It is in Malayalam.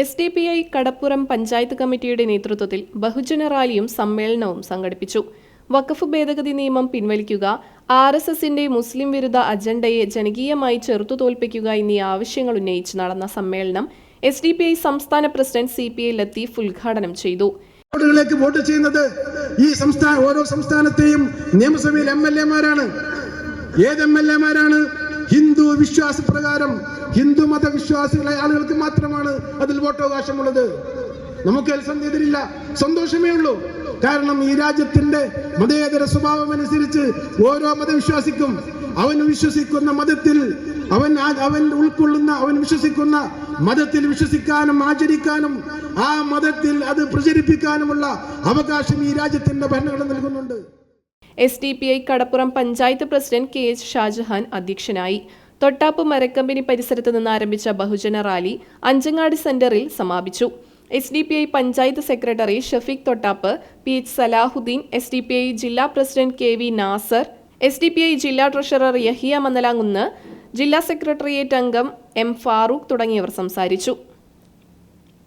S D P I Kadappuram panchayat കമ്മിറ്റിയുടെ നേതൃത്വത്തിൽ ബഹുജന റാലിയും സമ്മേളനവും സംഘടിപ്പിച്ചു. വഖഫ് ഭേദഗതി നിയമം പിൻവലിക്കുക ആർ എസ് എസിന്റെ മുസ്ലിം വിരുദ്ധ അജണ്ടയെ ജനകീയമായി ചെറുത്തു തോൽപ്പിക്കുക എന്നീ ആവശ്യങ്ങൾ ഉന്നയിച്ച് നടന്ന സമ്മേളനം എസ് ഡി പി ഐ സംസ്ഥാന president C P I Latheef ഉദ്ഘാടനം ചെയ്തു. വോട്ട് ചെയ്യുന്നത് ഈ സംസ്ഥാന ഓരോ സംസ്ഥാനത്തെയും നിയമസഭയിൽ എം എൽ എമാരാണ് ഏത് എം എൽ എമാരാണ് ഹിന്ദു വിശ്വാസപ്രകാരം ഹിന്ദു മതവിശ്വാസികളെ ആളുകൾക്ക് മാത്രമാണ് അതിൽ വോട്ടവകാശമുള്ളത്. നമുക്ക് എതിരില്ല സന്തോഷമേ ഉള്ളൂ. കാരണം ഈ രാജ്യത്തിന്റെ മതേതര സ്വഭാവം അനുസരിച്ച് ഓരോ മതവിശ്വാസിക്കും അവൻ വിശ്വസിക്കുന്ന മതത്തിൽ അവൻ അവൻ ഉൾക്കൊള്ളുന്ന അവൻ വിശ്വസിക്കുന്ന മതത്തിൽ വിശ്വസിക്കാനും ആചരിക്കാനും ആ മതത്തിൽ അത് പ്രചരിപ്പിക്കാനുമുള്ള അവകാശം ഈ രാജ്യത്തിന്റെ ഭരണഘടന നൽകുന്നുണ്ട്. S D P I Kadappuram panchayat president K H Shajahan അധ്യക്ഷനായി. തൊട്ടാപ്പ് മരക്കമ്പനി പരിസരത്ത് നിന്ന് ആരംഭിച്ച ബഹുജന റാലി അഞ്ചങ്ങാട് സെന്ററിൽ സമാപിച്ചു. S D P I panchayat secretary Shafeeq Thottap P H Salahuddin S D P I ജില്ലാ president K V Nasar S D P I ജില്ലാ ട്രഷറർ യഹിയ മന്നലാങ്കുന്ന് ജില്ലാ സെക്രട്ടേറിയറ്റ് അംഗം എം ഫാറൂഖ് തുടങ്ങിയവർ സംസാരിച്ചു.